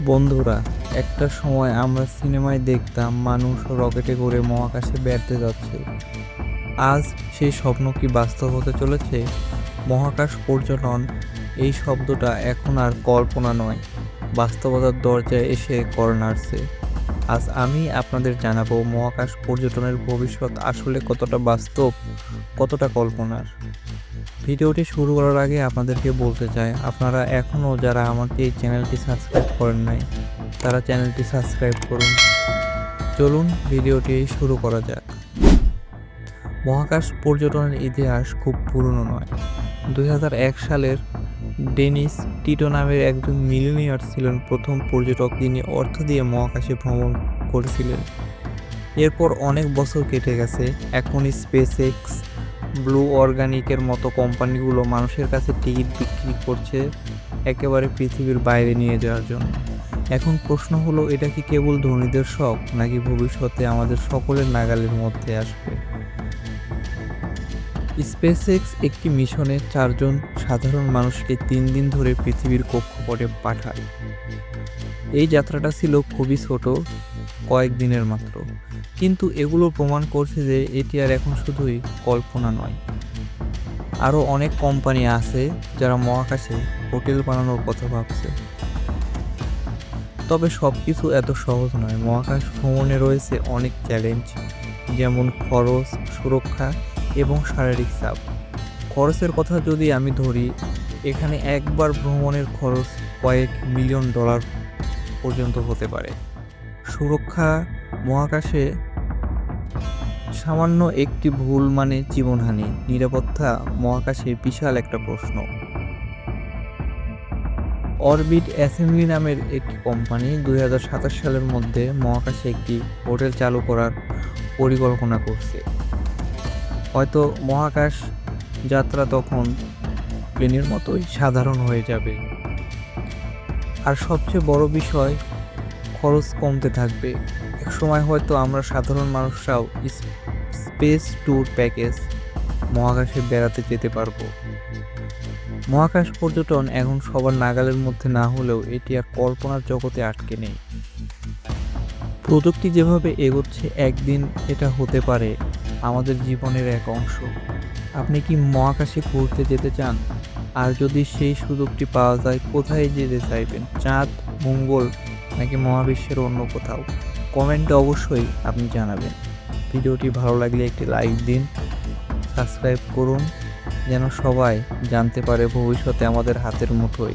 বন্ধুরা, একটা সময় আমরা সিনেমায় দেখতাম মানুষ রকেটে করে মহাকাশে বেড়াতে যাচ্ছে। আজ সেই স্বপ্ন কি বাস্তব হতে চলেছে? মহাকাশ পর্যটন, এই শব্দটা এখন আর কল্পনা নয়। বাস্তবতার দরজায় এসে কর নাড়ছে আজ আমি আপনাদের জানাব মহাকাশ পর্যটনের ভবিষ্যৎ আসলে কতটা বাস্তব, কতটা কল্পনার। ভিডিওটি শুরু করার আগে আপনাদেরকে বলতে চাই, আপনারা এখনও যারা আমাকে এই চ্যানেলটি সাবস্ক্রাইব করেন নাই, তারা চ্যানেলটি সাবস্ক্রাইব করুন। চলুন ভিডিওটি শুরু করা যাক। মহাকাশ পর্যটনের ইতিহাস খুব পুরনো নয়। দুই সালের ডেনিস টিটো নামের একজন মিলিনিয়ার ছিলেন প্রথম পর্যটক, যিনি অর্থ দিয়ে মহাকাশে ভ্রমণ করেছিলেন। এরপর অনেক বছর কেটে গেছে, এখন স্পেস এক্স ব্লু অর্গানিকের মতো কোম্পানিগুলো মানুষের কাছে টিকিট বিক্রি করছে একেবারে পৃথিবীর বাইরে নিয়ে যাওয়ার জন্য। এখন প্রশ্ন হলো, এটা কি কেবল ধনীদের শখ, নাকি ভবিষ্যতে আমাদের সকলের নাগালের মধ্যে আসবে? স্পেসএক্স একটি মিশনে চারজন সাধারণ মানুষকে তিন দিন ধরে পৃথিবীর কক্ষপটে পাঠায়। এই যাত্রাটা ছিল খুবই ছোট কয়েক দিনের মাত্র। কিন্তু এগুলো প্রমাণ করছে যে এটি আর এখন শুধুই কল্পনা নয়। আরও অনেক কোম্পানি আছে যারা মহাকাশে হোটেল বানানোর কথা ভাবছে। তবে সব কিছু এত সহজ নয়। মহাকাশ ভ্রমণে রয়েছে অনেক চ্যালেঞ্জ যেমন খরচ, সুরক্ষা এবং শারীরিক চাপ। খরচের কথা যদি আমি ধরি, এখানে একবার ভ্রমণের খরচ কয়েক মিলিয়ন ডলার পর্যন্ত হতে পারে। সুরক্ষা মহাকাশে সামান্য একটি ভুল মানে জীবনহানি, নিরাপত্তা মহাকাশে বিশাল একটা প্রশ্ন। অরবিট অ্যাসেম্বলি নামের একটি কোম্পানি দুই সালের মধ্যে মহাকাশে একটি হোটেল চালু করার পরিকল্পনা করছে। হয়তো মহাকাশ যাত্রা তখন প্লেনের মতোই সাধারণ হয়ে যাবে। আর সবচেয়ে বড় বিষয় খরচ কমতে থাকবে। এক সময় হয়তো আমরা সাধারণ মানুষরাও স্পেস ট্যুর প্যাকেজ মহাকাশে বেড়াতে যেতে পারব। মহাকাশ পর্যটন এখন সবার নাগালের মধ্যে না হলেও এটি আর কল্পনার জগতে আটকে নেই। প্রযুক্তি যেভাবে এগোচ্ছে একদিন এটা হতে পারে আমাদের জীবনের এক অংশ। আপনি কি মহাকাশে ঘুরতে যেতে চান? আর যদি সেই সুযোগটি পাওয়া যায়, কোথায় যেতে চাইবেন? চাঁদ, মঙ্গল নাকি মহাবিশ্বের অন্য কোথাও? কমেন্টে অবশ্যই আপনি জানাবেন। ভিডিওটি ভালো লাগলে একটি লাইক দিন, সাবস্ক্রাইব করুন, যেন সবাই জানতে পারে ভবিষ্যতে আমাদের হাতের মুঠোয়।